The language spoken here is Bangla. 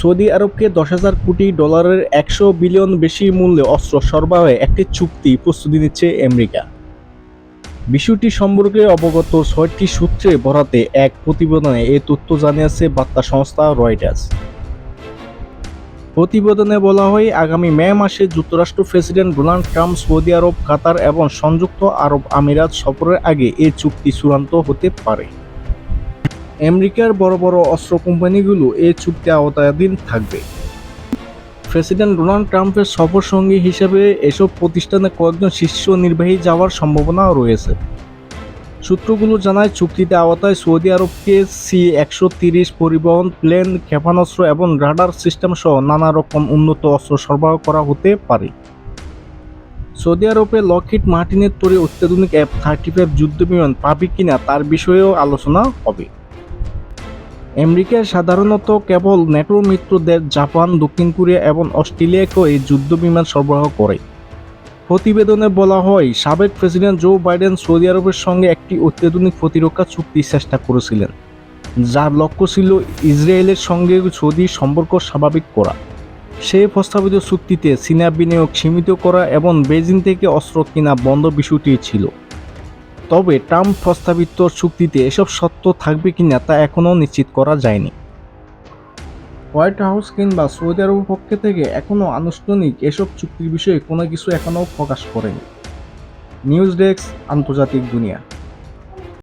সৌদি আরবকে দশ হাজার কোটি ডলারের একশো বিলিয়ন বেশি মূল্যে অস্ত্র সরবরাহে একটি চুক্তি প্রস্তুতি নিচ্ছে আমেরিকা। বিষয়টি সম্পর্কে অবগত ছয়টি সূত্রে বরাতে এক প্রতিবেদনে এই তথ্য জানিয়েছে বার্তা সংস্থা রয়টার্স। প্রতিবেদনে বলা হয়, আগামী মে মাসে যুক্তরাষ্ট্র প্রেসিডেন্ট ডোনাল্ড ট্রাম্প সৌদি আরব, কাতার এবং সংযুক্ত আরব আমিরাত সফরের আগে এই চুক্তি চূড়ান্ত হতে পারে। আমেরিকার বড় বড় অস্ত্র কোম্পানিগুলো এই চুক্তি আওতাধীন থাকবে। প্রেসিডেন্ট ডোনাল্ড ট্রাম্পের সফর সঙ্গী হিসেবে এসব প্রতিষ্ঠানে কয়েকজন শীর্ষ নির্বাহী যাওয়ার সম্ভাবনা রয়েছে। সূত্রগুলো জানায়, চুক্তিতে আওতায় সৌদি আরবকে সি একশো তিরিশ পরিবহন, প্লেন, ক্ষেপণাস্ত্র এবং রাডার সিস্টেম সহ নানা রকম উন্নত অস্ত্র সরবরাহ করা হতে পারে। সৌদি আরবে লকহিড মার্টিনের তৈরি অত্যাধুনিক এফ থার্টি ফাইভ যুদ্ধ বিমান পাবে কিনা তার বিষয়েও আলোচনা হবে। আমেরিকা সাধারণত কেবল নেটো মিত্র দেশ জাপান, দক্ষিণ কোরিয়া এবং অস্ট্রেলিয়াকেও এই যুদ্ধ বিমান সরবরাহ করে। প্রতিবেদনে বলা হয়, সাবেক প্রেসিডেন্ট জো বাইডেন সৌদি আরবের সঙ্গে একটি অত্যাধুনিক প্রতিরক্ষা চুক্তির চেষ্টা করেছিলেন, যার লক্ষ্য ছিল ইসরায়েলের সঙ্গে সৌদি সম্পর্ক স্বাভাবিক করা। সেই প্রস্তাবিত চুক্তিতে চীনা বিনিয়োগ সীমিত করা এবং বেজিং থেকে অস্ত্র কিনা বন্ধ বিষয়টি ছিল। তবে ট্রাম্প প্রস্তাবিত চুক্তিতে এসব সত্য থাকবে কিনা তা এখনও নিশ্চিত করা যায়নি। হোয়াইট হাউস কিংবা সৌদি আরবের পক্ষ থেকে এখনও আনুষ্ঠানিক এসব চুক্তির বিষয়ে কোনো কিছু এখনও প্রকাশ করেনি। নিউজ ডেস্ক, আন্তর্জাতিক দুনিয়া।